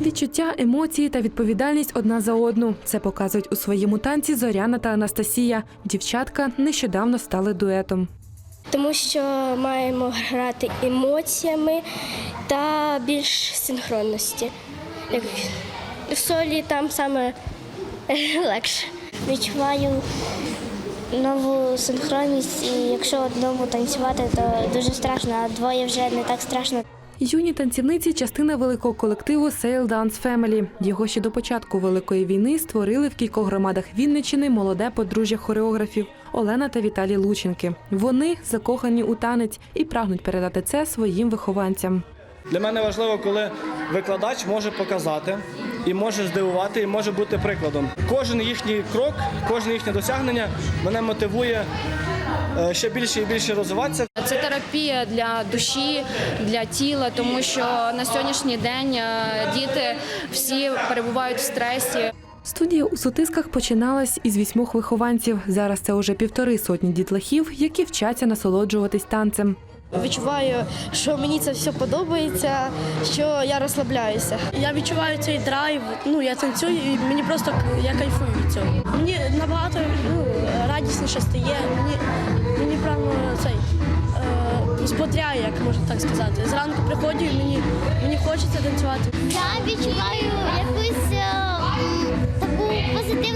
Відчуття, емоції та відповідальність одна за одну. Це показують у своєму танці Зоряна та Анастасія. Дівчатка нещодавно стали дуетом. Тому що маємо грати емоціями та більш синхронності. Як в солі там саме легше. Відчуваю нову синхронність, і якщо одному танцювати, то дуже страшно, а двоє вже не так страшно. Юні танцівниці частина великого колективу Sail Dance Family. Його ще до початку великої війни створили в кількох громадах Вінниччини молоде подружжя хореографів Олена та Віталій Лученки. Вони закохані у танець і прагнуть передати це своїм вихованцям. Для мене важливо, коли викладач може показати і може здивувати, і може бути прикладом. Кожен їхній крок, кожне їхнє досягнення мене мотивує е, ще більше і більше розвиватися. Це терапія для душі, для тіла, тому що на сьогоднішній день е, діти всі перебувають в стресі. Студія у сутисках починалась із вісьмох вихованців. Зараз це уже півтори сотні дітлахів, які вчаться насолоджуватись танцем. Відчуваю, що мені це все подобається, що я розслабляюся. Я відчуваю цей драйв. Ну я танцюю, і мені просто я кайфую від цього. Мені набагато ну, радісніше стає. Мені мені прямо цей е, збодряє, як можна так сказати. Зранку приходжу, і мені мені хочеться танцювати. Я відчуваю якусь е, таку позитивну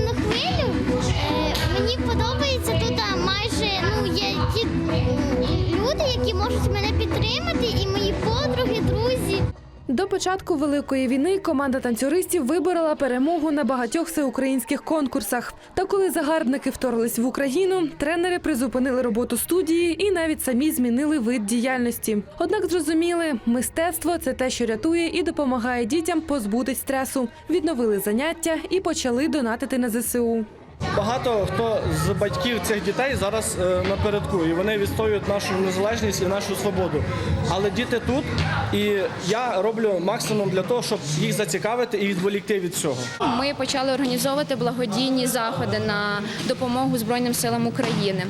які можуть мене підтримати, і мої подруги, друзі. До початку великої війни команда танцюристів виборола перемогу на багатьох всеукраїнських конкурсах. Та коли загарбники вторглись в Україну, тренери призупинили роботу студії і навіть самі змінили вид діяльності. Однак зрозуміли, мистецтво це те, що рятує і допомагає дітям позбутись стресу. Відновили заняття і почали донатити на ЗСУ. Багато хто з батьків цих дітей зараз е, напередку, і вони відстоюють нашу незалежність і нашу свободу. Але діти тут, і я роблю максимум для того, щоб їх зацікавити і відволікти від цього. Ми почали організовувати благодійні заходи на допомогу Збройним силам України.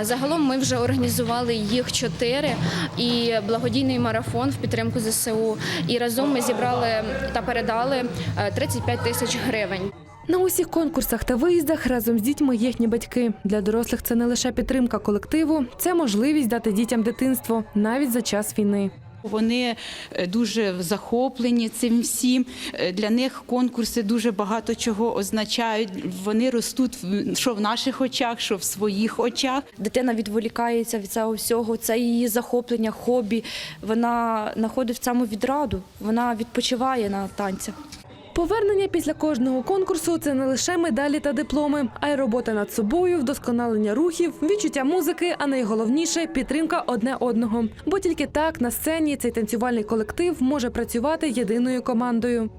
Загалом ми вже організували їх чотири і благодійний марафон в підтримку ЗСУ. І разом ми зібрали та передали е, 35 тисяч гривень. На усіх конкурсах та виїздах разом з дітьми їхні батьки. Для дорослих це не лише підтримка колективу, це можливість дати дітям дитинство навіть за час війни. Вони е, дуже захоплені цим всім. Е, Для них конкурси дуже багато чого означають. Вони ростуть в- що в наших очах, що в своїх очах. Дитина відволікається від цього всього, це її захоплення, хобі. Вона знаходить в цьому відраду, вона відпочиває на танцях. Повернення після кожного конкурсу це не лише медалі та дипломи, а й робота над собою, вдосконалення рухів, відчуття музики, а найголовніше підтримка одне одного. Бо тільки так на сцені цей танцювальний колектив може працювати єдиною командою.